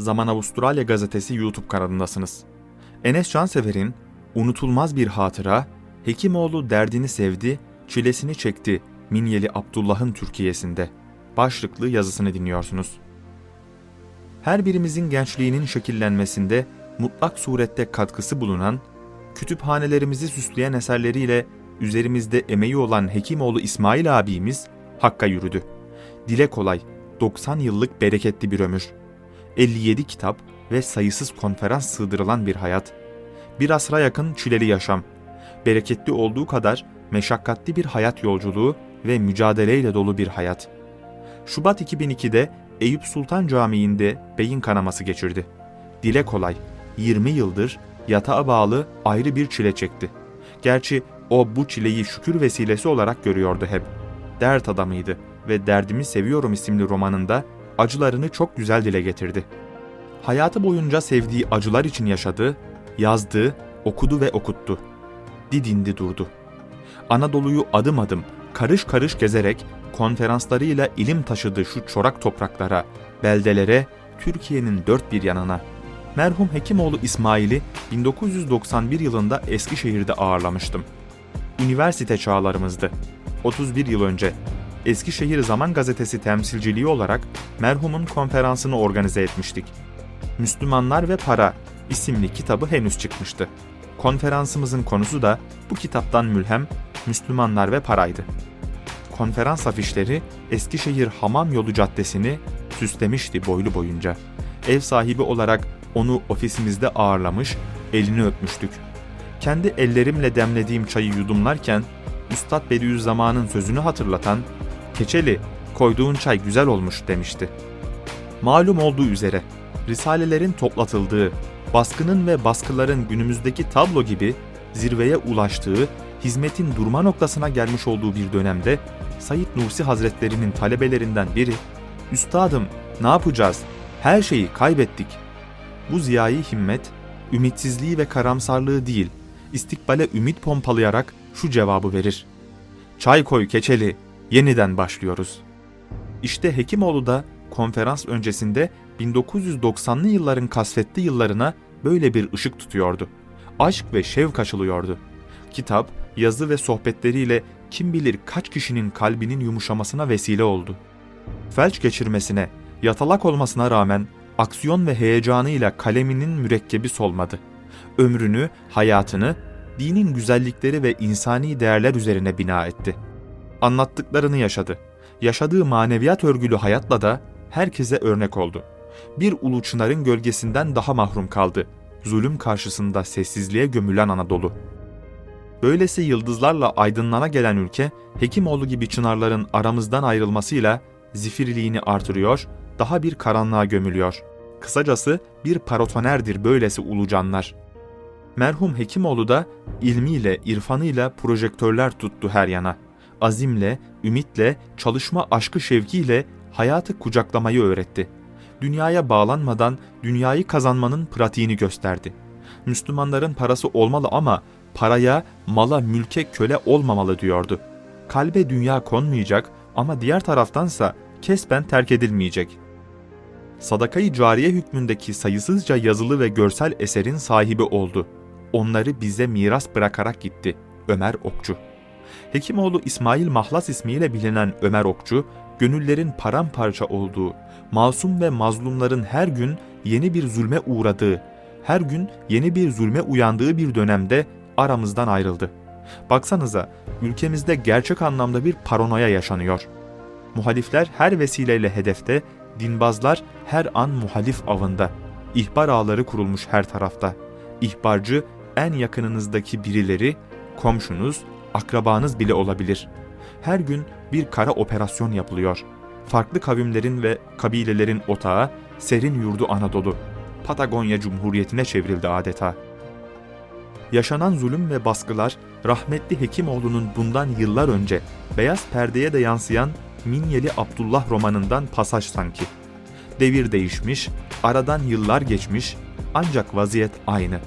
Zaman Avustralya Gazetesi YouTube kanalındasınız. Enes Cansever'in Unutulmaz Bir Hatıra, Hekimoğlu derdini sevdi, çilesini çekti Minyeli Abdullah'ın Türkiye'sinde başlıklı yazısını dinliyorsunuz. Her birimizin gençliğinin şekillenmesinde mutlak surette katkısı bulunan, kütüphanelerimizi süsleyen eserleriyle üzerimizde emeği olan Hekimoğlu İsmail abimiz Hakk'a yürüdü. Dile kolay, 90 yıllık bereketli bir ömür. 57 kitap ve sayısız konferans sığdırılan bir hayat. Bir asra yakın çileli yaşam. Bereketli olduğu kadar meşakkatli bir hayat yolculuğu ve mücadeleyle dolu bir hayat. Şubat 2002'de Eyüp Sultan Camii'nde beyin kanaması geçirdi. Dile kolay, 20 yıldır yatağa bağlı ayrı bir çile çekti. Gerçi o bu çileyi şükür vesilesi olarak görüyordu hep. Dert adamıydı ve Derdimi Seviyorum isimli romanında acılarını çok güzel dile getirdi. Hayatı boyunca sevdiği acılar için yaşadı, yazdı, okudu ve okuttu. Didindi durdu. Anadolu'yu adım adım, karış karış gezerek konferanslarıyla ilim taşıdı şu çorak topraklara, beldelere, Türkiye'nin dört bir yanına. Merhum Hekimoğlu İsmail'i 1991 yılında Eskişehir'de ağırlamıştım. Üniversite çağlarımızdı. 31 yıl önce Eskişehir Zaman Gazetesi temsilciliği olarak merhumun konferansını organize etmiştik. Müslümanlar ve Para isimli kitabı henüz çıkmıştı. Konferansımızın konusu da bu kitaptan mülhem Müslümanlar ve Paraydı. Konferans afişleri Eskişehir Hamam Yolu Caddesi'ni süslemişti boylu boyunca. Ev sahibi olarak onu ofisimizde ağırlamış, elini öpmüştük. Kendi ellerimle demlediğim çayı yudumlarken Üstad Bediüzzaman'ın sözünü hatırlatan "Keçeli, koyduğun çay güzel olmuş." demişti. Malum olduğu üzere risalelerin toplatıldığı, baskının ve baskıların günümüzdeki tablo gibi zirveye ulaştığı, hizmetin durma noktasına gelmiş olduğu bir dönemde Said Nursi Hazretlerinin talebelerinden biri, "Üstadım, ne yapacağız? Her şeyi kaybettik." Bu ziyayi himmet, ümitsizliği ve karamsarlığı değil, istikbale ümit pompalayarak şu cevabı verir. Çay koy keçeli, yeniden başlıyoruz. İşte Hekimoğlu da konferans öncesinde 1990'lı yılların kasvetli yıllarına böyle bir ışık tutuyordu. Aşk ve şevk açılıyordu. Kitap, yazı ve sohbetleriyle kim bilir kaç kişinin kalbinin yumuşamasına vesile oldu. Felç geçirmesine, yatalak olmasına rağmen aksiyon ve heyecanıyla kaleminin mürekkebi solmadı. Ömrünü, hayatını dinin güzellikleri ve insani değerler üzerine bina etti. Anlattıklarını yaşadı. Yaşadığı maneviyat örgülü hayatla da herkese örnek oldu. Bir ulu çınarın gölgesinden daha mahrum kaldı. Zulüm karşısında sessizliğe gömülen Anadolu. Böylesi yıldızlarla aydınlana gelen ülke, Hekimoğlu gibi çınarların aramızdan ayrılmasıyla zifirliğini artırıyor, daha bir karanlığa gömülüyor. Kısacası bir parotonerdir böylesi ulu canlar. Merhum Hekimoğlu da ilmiyle, irfanıyla projektörler tuttu her yana. Azimle, ümitle, çalışma aşkı şevkiyle hayatı kucaklamayı öğretti. Dünyaya bağlanmadan dünyayı kazanmanın pratiğini gösterdi. Müslümanların parası olmalı ama paraya, mala, mülke köle olmamalı diyordu. Kalbe dünya konmayacak ama diğer taraftansa kesben terk edilmeyecek. Sadakayı cariye hükmündeki sayısızca yazılı ve görsel eserin sahibi oldu. Onları bize miras bırakarak gitti Ömer Okçu. Hekimoğlu İsmail Mahlas ismiyle bilinen Ömer Okçu, gönüllerin paramparça olduğu, masum ve mazlumların her gün yeni bir zulme uğradığı, her gün yeni bir zulme uyandığı bir dönemde aramızdan ayrıldı. Baksanıza, ülkemizde gerçek anlamda bir paranoya yaşanıyor. Muhalifler her vesileyle hedefte, dinbazlar her an muhalif avında. İhbar ağları kurulmuş her tarafta. İhbarcı en yakınınızdaki birileri, komşunuz, akrabanız bile olabilir. Her gün bir kara operasyon yapılıyor. Farklı kavimlerin ve kabilelerin otağı, serin yurdu Anadolu, Patagonya Cumhuriyeti'ne çevrildi adeta. Yaşanan zulüm ve baskılar rahmetli Hekimoğlu'nun bundan yıllar önce beyaz perdeye de yansıyan Minyeli Abdullah romanından pasaj sanki. Devir değişmiş, aradan yıllar geçmiş ancak vaziyet aynı.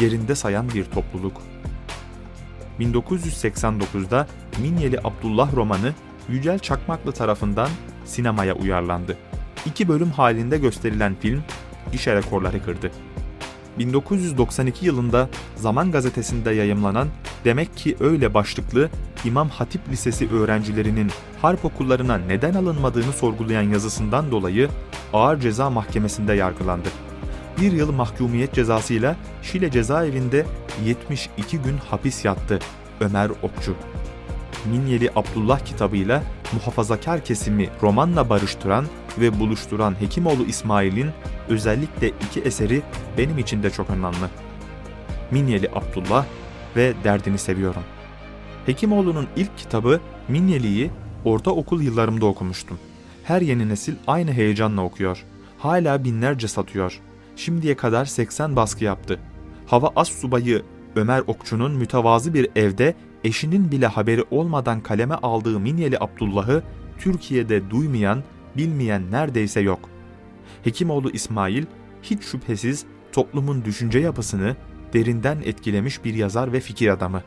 Yerinde sayan bir topluluk. 1989'da Minyeli Abdullah romanı Yücel Çakmaklı tarafından sinemaya uyarlandı. İki bölüm halinde gösterilen film, gişe rekorları kırdı. 1992 yılında Zaman Gazetesi'nde yayımlanan Demek ki öyle başlıklı İmam Hatip Lisesi öğrencilerinin harp okullarına neden alınmadığını sorgulayan yazısından dolayı ağır ceza mahkemesinde yargılandı. Bir yıl mahkumiyet cezasıyla Şile cezaevinde 72 gün hapis yattı Ömer Okçu. Minyeli Abdullah kitabıyla muhafazakar kesimi romanla barıştıran ve buluşturan Hekimoğlu İsmail'in özellikle iki eseri benim için de çok önemli. Minyeli Abdullah ve Derdini Seviyorum. Hekimoğlu'nun ilk kitabı Minyeli'yi ortaokul yıllarımda okumuştum. Her yeni nesil aynı heyecanla okuyor. Hala binlerce satıyor. Şimdiye kadar 80 baskı yaptı. Hava As Subayı Ömer Okçu'nun mütevazı bir evde eşinin bile haberi olmadan kaleme aldığı Minyeli Abdullah'ı Türkiye'de duymayan, bilmeyen neredeyse yok. Hekimoğlu İsmail hiç şüphesiz toplumun düşünce yapısını derinden etkilemiş bir yazar ve fikir adamı.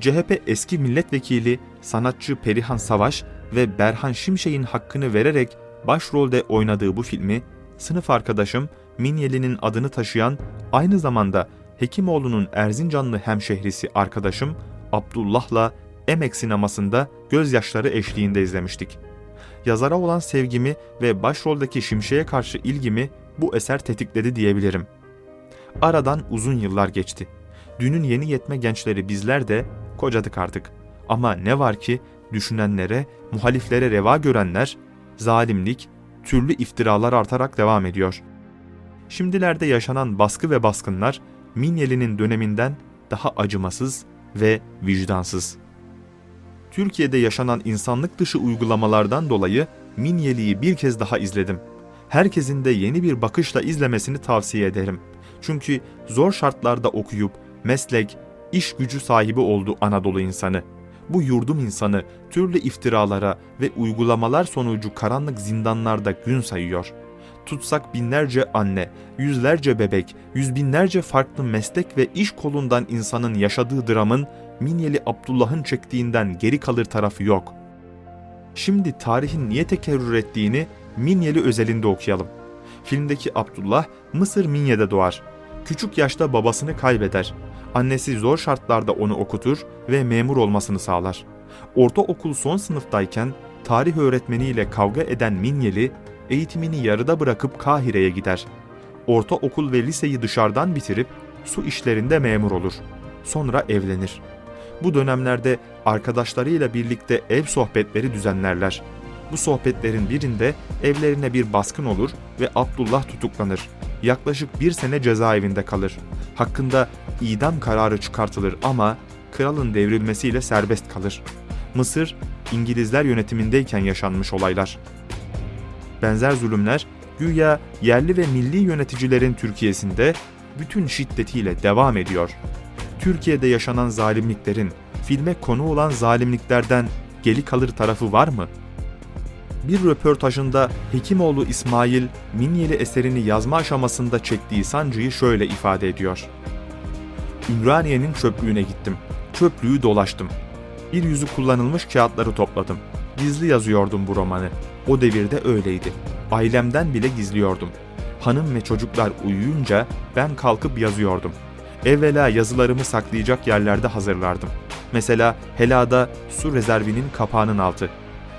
CHP eski milletvekili, sanatçı Perihan Savaş ve Berhan Şimşek'in hakkını vererek başrolde oynadığı bu filmi, sınıf arkadaşım Minyeli'nin adını taşıyan aynı zamanda Hekimoğlu'nun Erzincanlı hemşehrisi arkadaşım Abdullah'la Emek sinemasında gözyaşları eşliğinde izlemiştik. Yazara olan sevgimi ve başroldeki Şimşek'e karşı ilgimi bu eser tetikledi diyebilirim. Aradan uzun yıllar geçti. Dünün yeni yetme gençleri bizler de kocadık artık. Ama ne var ki düşünenlere, muhaliflere reva görenler, zalimlik, türlü iftiralar artarak devam ediyor. Şimdilerde yaşanan baskı ve baskınlar Minyeli'nin döneminden daha acımasız ve vicdansız. Türkiye'de yaşanan insanlık dışı uygulamalardan dolayı Minyeli'yi bir kez daha izledim. Herkesin de yeni bir bakışla izlemesini tavsiye ederim. Çünkü zor şartlarda okuyup meslek, iş gücü sahibi oldu Anadolu insanı. Bu yurdum insanı türlü iftiralara ve uygulamalar sonucu karanlık zindanlarda gün sayıyor. Tutsak binlerce anne, yüzlerce bebek, yüz binlerce farklı meslek ve iş kolundan insanın yaşadığı dramın Minyeli Abdullah'ın çektiğinden geri kalır tarafı yok. Şimdi tarihin niye tekerrür ettiğini Minyeli özelinde okuyalım. Filmdeki Abdullah Mısır Minye'de doğar. Küçük yaşta babasını kaybeder. Annesi zor şartlarda onu okutur ve memur olmasını sağlar. Ortaokul son sınıftayken tarih öğretmeniyle kavga eden Minyeli eğitimini yarıda bırakıp Kahire'ye gider. Ortaokul ve liseyi dışarıdan bitirip su işlerinde memur olur. Sonra evlenir. Bu dönemlerde arkadaşlarıyla birlikte ev sohbetleri düzenlerler. Bu sohbetlerin birinde evlerine bir baskın olur ve Abdullah tutuklanır. Yaklaşık bir sene cezaevinde kalır. Hakkında idam kararı çıkartılır ama kralın devrilmesiyle serbest kalır. Mısır, İngilizler yönetimindeyken yaşanmış olaylar. Benzer zulümler güya yerli ve milli yöneticilerin Türkiye'sinde bütün şiddetiyle devam ediyor. Türkiye'de yaşanan zalimliklerin filme konu olan zalimliklerden geli kalır tarafı var mı? Bir röportajında Hekimoğlu İsmail, Minyeli eserini yazma aşamasında çektiği sancıyı şöyle ifade ediyor. Ümraniye'nin çöplüğüne gittim. Çöplüğü dolaştım. Bir yüzü kullanılmış kağıtları topladım. Gizli yazıyordum bu romanı. O devirde öyleydi. Ailemden bile gizliyordum. Hanım ve çocuklar uyuyunca ben kalkıp yazıyordum. Evvela yazılarımı saklayacak yerlerde hazırlardım. Mesela helada su rezervinin kapağının altı.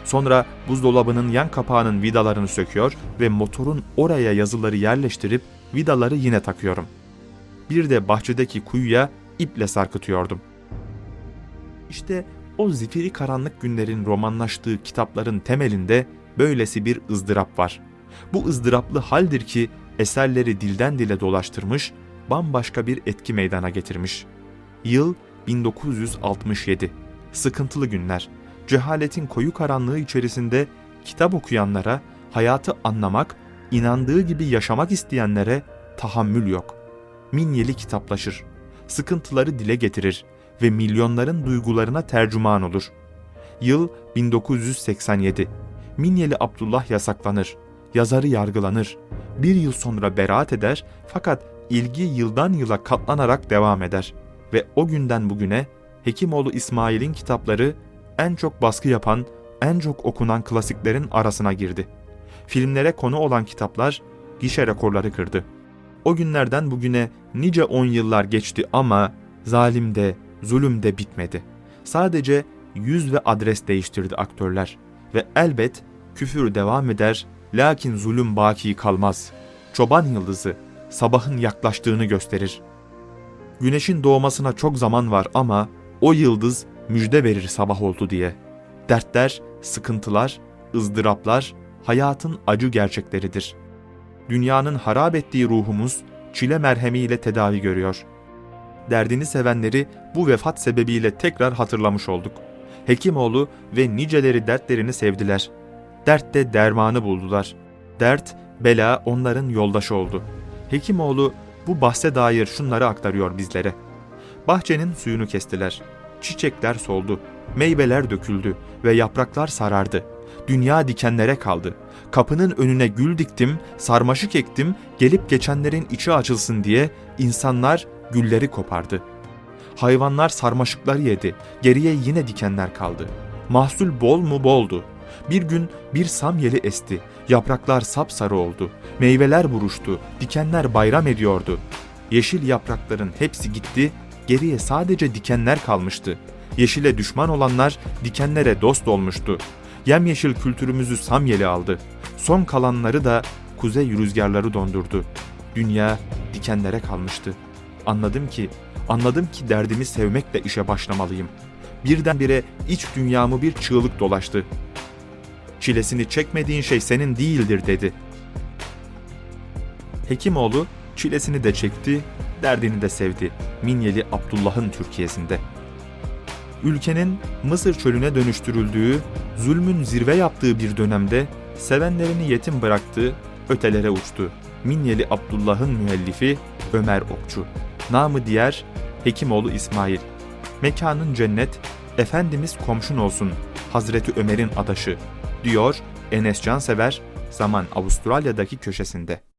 Sonra buzdolabının yan kapağının vidalarını söküyor ve motorun oraya yazıları yerleştirip vidaları yine takıyorum. Bir de bahçedeki kuyuya iple sarkıtıyordum. İşte o zifiri karanlık günlerin romanlaştığı kitapların temelinde böylesi bir ızdırap var. Bu ızdıraplı haldir ki eserleri dilden dile dolaştırmış, bambaşka bir etki meydana getirmiş. Yıl 1967. Sıkıntılı günler. Cehaletin koyu karanlığı içerisinde kitap okuyanlara, hayatı anlamak, inandığı gibi yaşamak isteyenlere tahammül yok. Minyeli kitaplaşır. Sıkıntıları dile getirir ve milyonların duygularına tercüman olur. Yıl 1987. Minyeli Abdullah yasaklanır. Yazarı yargılanır. Bir yıl sonra beraat eder fakat ilgi yıldan yıla katlanarak devam eder. Ve o günden bugüne Hekimoğlu İsmail'in kitapları en çok baskı yapan, en çok okunan klasiklerin arasına girdi. Filmlere konu olan kitaplar gişe rekorları kırdı. O günlerden bugüne nice on yıllar geçti ama zalim de, zulüm de bitmedi. Sadece yüz ve adres değiştirdi aktörler. Ve elbet küfür devam eder, lakin zulüm baki kalmaz. Çoban yıldızı sabahın yaklaştığını gösterir. Güneşin doğmasına çok zaman var ama o yıldız müjde verir sabah oldu diye. Dertler, sıkıntılar, ızdıraplar hayatın acı gerçekleridir. Dünyanın harap ettiği ruhumuz çile merhemiyle tedavi görüyor. Derdini sevenleri bu vefat sebebiyle tekrar hatırlamış olduk. Hekimoğlu ve niceleri dertlerini sevdiler. Dertte dermanı buldular. Dert, bela onların yoldaşı oldu. Hekimoğlu bu bahse dair şunları aktarıyor bizlere. Bahçenin suyunu kestiler. Çiçekler soldu. Meyveler döküldü ve yapraklar sarardı. Dünya dikenlere kaldı. Kapının önüne gül diktim, sarmaşık ektim, gelip geçenlerin içi açılsın diye insanlar gülleri kopardı. Hayvanlar sarmaşıkları yedi, geriye yine dikenler kaldı. Mahsul bol mu boldu. Bir gün bir samyeli esti, yapraklar sapsarı oldu, meyveler buruştu, dikenler bayram ediyordu. Yeşil yaprakların hepsi gitti, geriye sadece dikenler kalmıştı. Yeşile düşman olanlar dikenlere dost olmuştu. Yemyeşil kültürümüzü samyeli aldı. Son kalanları da kuzey rüzgarları dondurdu. Dünya dikenlere kalmıştı. Anladım ki, anladım ki derdimi sevmekle işe başlamalıyım. Birdenbire iç dünyamı bir çığlık dolaştı. Çilesini çekmediğin şey senin değildir dedi. Hekimoğlu çilesini de çekti, derdini de sevdi. Minyeli Abdullah'ın Türkiye'sinde. Ülkenin Mısır çölüne dönüştürüldüğü, zulmün zirve yaptığı bir dönemde sevenlerini yetim bıraktı, ötelere uçtu. Minyeli Abdullah'ın müellifi Ömer Okçu. Namı diğer Hekimoğlu İsmail. Mekanın cennet, Efendimiz komşun olsun, Hazreti Ömer'in adaşı, diyor Enes Cansever, zaman Avustralya'daki köşesinde.